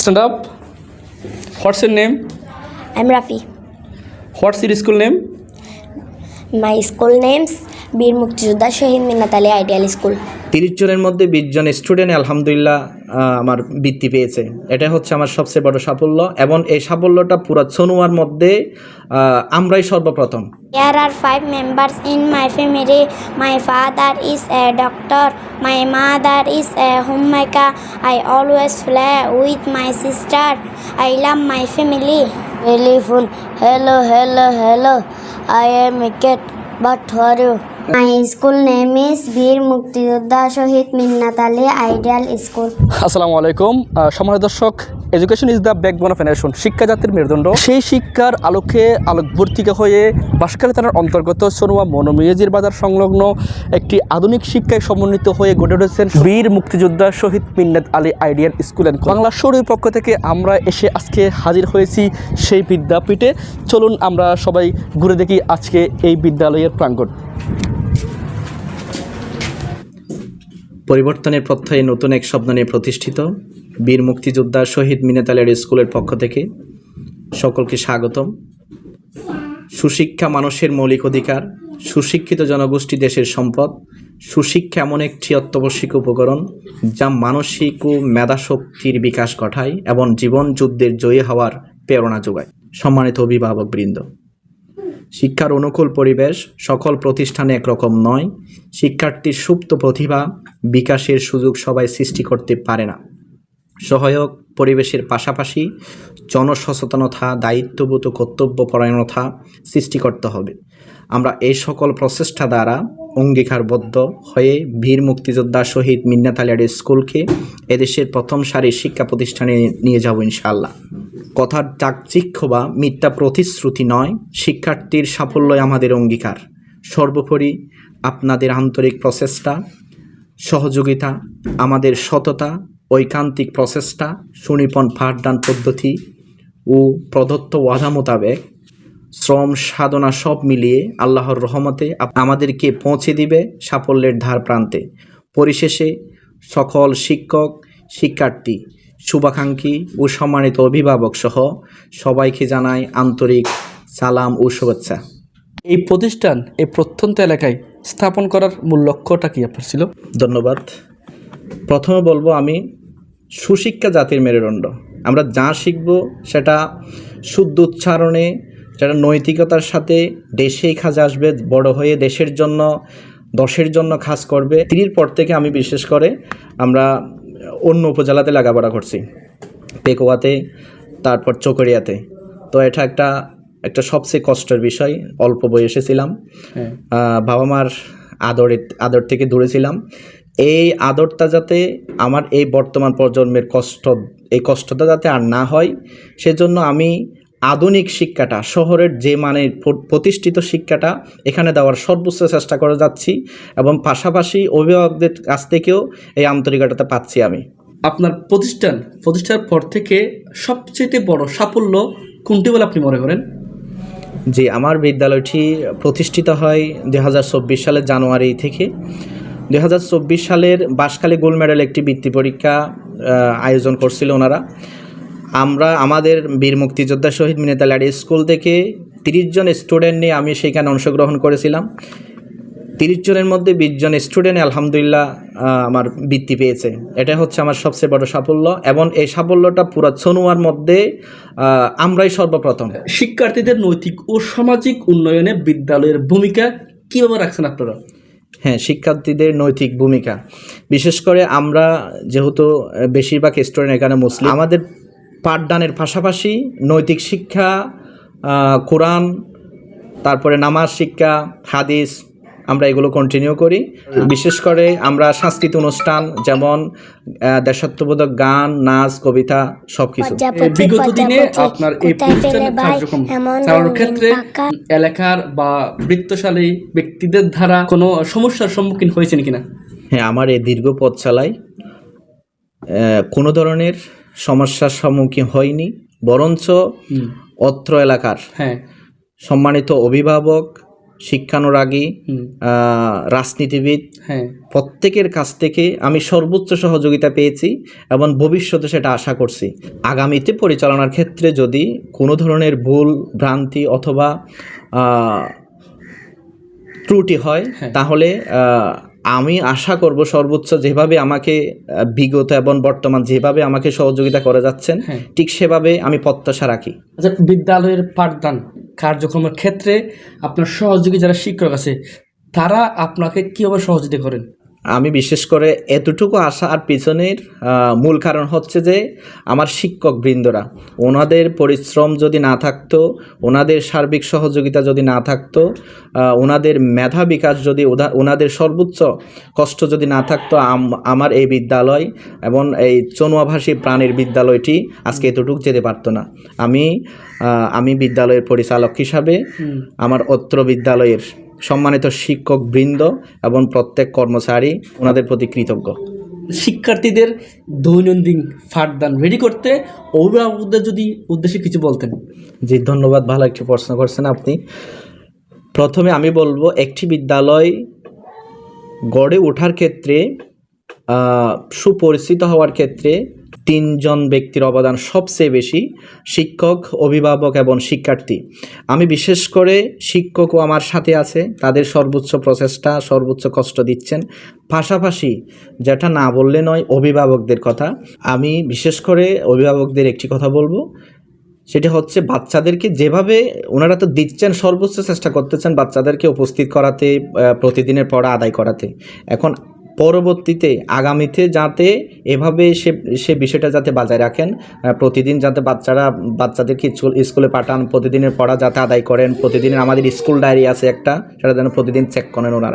Stand up. What's your name? I'm Rafi. What's your school name? My school name's Bir Mukti Shahid Minnat Ali Ideal school তিরিশ জনের মধ্যে বিশ জন student আলহামদুলিল্লাহ আমার বৃত্তি পেয়েছে এটা হচ্ছে আমার সবচেয়ে বড় সাফল্য এবং এই সাফল্যটা পুরো ছনুয়ার মধ্যে আমরাই সর্বপ্রথম There are five members in my family. My father is a doctor. My mother is a homemaker. I always play with my sister. I love my family. Telephone. Hello, hello, hello. I am a cat. But are you? My school name is Bir Muktijoddha Shahid Minnat Ali ideal school আসসালামু আলাইকুম। সম্মানিত দর্শক education is the backbone of nation শিক্ষা জাতির মেরুদণ্ড। সেই শিক্ষার আলোকে আলোকবর্তিকা হয়ে বাঁশখালী থানার অন্তর্গত সোনুয়া মনোমিয়াজির বাজার সংলগ্ন একটি আধুনিক শিক্ষায় সমন্বিত হয়ে গড়ে উঠেছেন Bir Muktijoddha Shahid Minnat Ali ideal school and Bangla শরীর পক্ষ থেকে আমরা এসে আজকে হাজির হয়েছি সেই বিদ্যাপীঠে। চলুন আমরা সবাই ঘুরে দেখি আজকে এই বিদ্যালয়ের প্রাঙ্গণ। পরিবর্তনের প্রত্যয়ে নতুন এক শব্দ নিয়ে প্রতিষ্ঠিত বীর মুক্তিযোদ্ধা শহীদ মিনেতালের স্কুলের পক্ষ থেকে সকলকে স্বাগতম। সুশিক্ষা মানুষের মৌলিক অধিকার, সুশিক্ষিত জনগোষ্ঠী দেশের সম্পদ, সুশিক্ষা এমন একটি অত্যাবশ্যক উপকরণ যা মানসিক ও মেধাশক্তির বিকাশ ঘটায় এবং জীবন যুদ্ধের জয়ী হওয়ার প্রেরণা যোগায়। সম্মানিত অভিভাবকবৃন্দ শিক্ষার অনুকূল পরিবেশ সকল প্রতিষ্ঠানে একরকম নয়। শিক্ষার্থীর সুপ্ত প্রতিভা বিকাশের সুযোগ সবাই সৃষ্টি করতে পারে না। সহায়ক পরিবেশের পাশাপাশি জনসচেতনতা, দায়িত্ববোধ কর্তব্য কর্তব্যপরায়ণতা সৃষ্টি করতে হবে। আমরা এই সকল প্রচেষ্টা দ্বারা অঙ্গীকারবদ্ধ হয়ে বীর মুক্তিযোদ্ধা শহীদ মিন্নাত আলিয়ার স্কুলকে এদেশের প্রথম সারির শিক্ষা প্রতিষ্ঠানে নিয়ে যাব ইনশাল্লাহ কথার চাকচিক্ষ বা মিথ্যা প্রতিশ্রুতি নয়, শিক্ষার্থীর সাফল্যই আমাদের অঙ্গীকার। সর্বোপরি আপনাদের আন্তরিক প্রচেষ্টা, সহযোগিতা, আমাদের সততা, ঐকান্তিক প্রচেষ্টা, সুনিপন পাঠদান পদ্ধতি ও প্রদত্ত ওয়াদা মোতাবেক শ্রম সাধনা সব মিলিয়ে আল্লাহর রহমতে আমাদেরকে পৌঁছে দিবে সাফল্যের ধার প্রান্তে। পরিশেষে সকল শিক্ষক শিক্ষার্থী শুভাকাঙ্ক্ষী ও সম্মানিত অভিভাবক সহ সবাইকে জানাই আন্তরিক সালাম ও শুভেচ্ছা। এই প্রতিষ্ঠান এই প্রত্যন্ত এলাকায় স্থাপন করার মূল লক্ষ্যটা কি আপনার ছিল? ধন্যবাদ। প্রথমে বলব আমি সুশিক্ষা জাতির মেরুদণ্ড। আমরা যা শিখব সেটা শুদ্ধ উচ্চারণে সেটা নৈতিকতার সাথে দেশেই কাজে আসবে বড় হয়ে দেশের জন্য দশের জন্য কাজ করবে। তিরির পর থেকে আমি বিশেষ করে আমরা অন্য উপজেলাতে লাগাপড়া করছি পেকোয়াতে তারপর চকরিয়াতে। তো এটা একটা একটা সবচেয়ে কষ্টের বিষয় অল্প বয়সে ছিলাম। হ্যাঁ। বাবা মার আদরে আদর থেকে দূরে ছিলাম। এই আদরটা যাতে আমার এই বর্তমান প্রজন্মের কষ্ট এই কষ্টটা যাতে আর না হয় সেজন্য আমি আধুনিক শিক্ষাটা শহরের যে মানে প্রতিষ্ঠিত শিক্ষাটা এখানে দেওয়ার সর্বোচ্চ চেষ্টা করে যাচ্ছি এবং পাশাপাশি অভিভাবকদের কাছ থেকেও এই আন্তরিকতাটা পাচ্ছি আমি। আপনার প্রতিষ্ঠান প্রতিষ্ঠার পর থেকে সবচেয়ে বড় সাফল্য কোনটি বলে আপনি মনে করেন? যে আমার বিদ্যালয়টি প্রতিষ্ঠিত হয় দু হাজার চব্বিশ সালের জানুয়ারি থেকে। দু হাজার চব্বিশ সালের বাঁশখালী গোল্ড মেডেল একটি বৃত্তি পরীক্ষা আয়োজন করছিল ওনারা। আমরা আমাদের বীর মুক্তিযোদ্ধা শহীদ মিনেতালারি স্কুল থেকে তিরিশ জন স্টুডেন্ট নিয়ে আমি সেখানে অংশগ্রহণ করেছিলাম। তিরিশ জনের মধ্যে বিশ জন স্টুডেন্ট আলহামদুলিল্লাহ আমার বৃত্তি পেয়েছে। এটা হচ্ছে আমার সবচেয়ে বড় সাফল্য এবং এই সাফল্যটা পুরো ছনুয়ার মধ্যে আমরাই সর্বপ্রথম। শিক্ষার্থীদের নৈতিক ও সামাজিক উন্নয়নে বিদ্যালয়ের ভূমিকা কীভাবে রাখছেন আপনারা? হ্যাঁ শিক্ষার্থীদের নৈতিক ভূমিকা। বিশেষ করে আমরা যেহেতু বেশিরভাগ স্টুডেন্ট এখানে মুসলিম। আমাদের পাঠদানের পাশাপাশি নৈতিক শিক্ষা কোরআন তারপরে নামাজ শিক্ষা হাদিস আমরা এগুলো কন্টিনিউ করি। বিশেষ করে আমরা সাংস্কৃতিক অনুষ্ঠান যেমন দেশাত্মবোধক গান নাচ কবিতা সব কিছু বিগত দিনে আপনার এই প্রতিষ্ঠানের কার্যক্রম চালানোর ক্ষেত্রে এলাকার বা বৃত্তশালী ব্যক্তিদের দ্বারা কোনো সমস্যার সম্মুখীন হয়েছেন কিনা? হ্যাঁ আমার এই দীর্ঘ পথ চালাই আহ, কোনো ধরনের সমস্যার সম্মুখীন হয়নি বরঞ্চ অত্র এলাকার হ্যাঁ। সম্মানিত অভিভাবক শিক্ষানুরাগী রাজনীতিবিদ হ্যাঁ। প্রত্যেকের কাছ থেকে আমি সর্বোচ্চ সহযোগিতা পেয়েছি এবং ভবিষ্যতে সেটা আশা করছি। আগামীতে পরিচালনার ক্ষেত্রে যদি কোনো ধরনের ভুল ভ্রান্তি অথবা ত্রুটি হয় হ্যাঁ। তাহলে আমি আশা করব সর্বোচ্চ যেভাবে আমাকে বিগত এবং বর্তমান যেভাবে আমাকে সহযোগিতা করে যাচ্ছেন হ্যাঁ। ঠিক সেভাবে আমি প্রত্যাশা রাখি আচ্ছা বিদ্যালয়ের পাঠদান কার্যক্রমের ক্ষেত্রে আপনার সহযোগী যারা শিক্ষক আছে তারা আপনাকে কীভাবে সহযোগিতা করেন আমি বিশেষ করে এতটুকু আসার পিছনের মূল কারণ হচ্ছে যে আমার শিক্ষক বৃন্দরা ওনাদের পরিশ্রম যদি না থাকতো ওনাদের সার্বিক সহযোগিতা যদি না থাকতো ওনাদের মেধা বিকাশ যদি ওনাদের সর্বোচ্চ কষ্ট যদি না থাকতো আম- আমার এই বিদ্যালয় এবং এই চনুয়াভাষী প্রাণীর বিদ্যালয়টি আজকে এতটুকু যেতে পারতো না। আমি আমি বিদ্যালয়ের পরিচালক হিসাবে আমার অত্র বিদ্যালয়ের সম্মানিত শিক্ষক বৃন্দ এবং প্রত্যেক কর্মচারী ওনাদের প্রতি কৃতজ্ঞ। শিক্ষার্থীদের দৈনন্দিন পাঠদান রেডি করতে অভিভাবকদের যদি উদ্দেশ্যে কিছু বলতেন। জি ধন্যবাদ ভালো একটি প্রশ্ন করছেন আপনি। প্রথমে আমি বলব একটি বিদ্যালয় গড়ে ওঠার ক্ষেত্রে সুপরিচিত হওয়ার ক্ষেত্রে তিনজন ব্যক্তির অবদান সবচেয়ে বেশি, শিক্ষক, অভিভাবক এবং শিক্ষার্থী। আমি বিশেষ করে শিক্ষকও আমার সাথে আছে, তাদের সর্বোচ্চ প্রচেষ্টা, সর্বোচ্চ কষ্ট দিচ্ছেন। পাশাপাশি যেটা না বললে নয়, অভিভাবকদের কথা। আমি বিশেষ করে অভিভাবকদের একটি কথা বলব, সেটা হচ্ছে বাচ্চাদেরকে যেভাবে ওনারা তো দিচ্ছেন, সর্বোচ্চ চেষ্টা করতেছেন বাচ্চাদেরকে উপস্থিত করাতে প্রতিদিনের পড়া আদায় করাতে। এখন পরবর্তীতে আগামীতে যাতে এভাবে সে সে বিষয়টা যাতে বাজায় রাখেন প্রতিদিন যাতে বাচ্চারা, বাচ্চাদেরকে স্কুল, স্কুলে পাঠান, প্রতিদিনের পড়া যাতে আদায় করেন, প্রতিদিনের আমাদের স্কুল ডায়েরি আছে একটা, সেটা যেন প্রতিদিন চেক করেন ওনারা।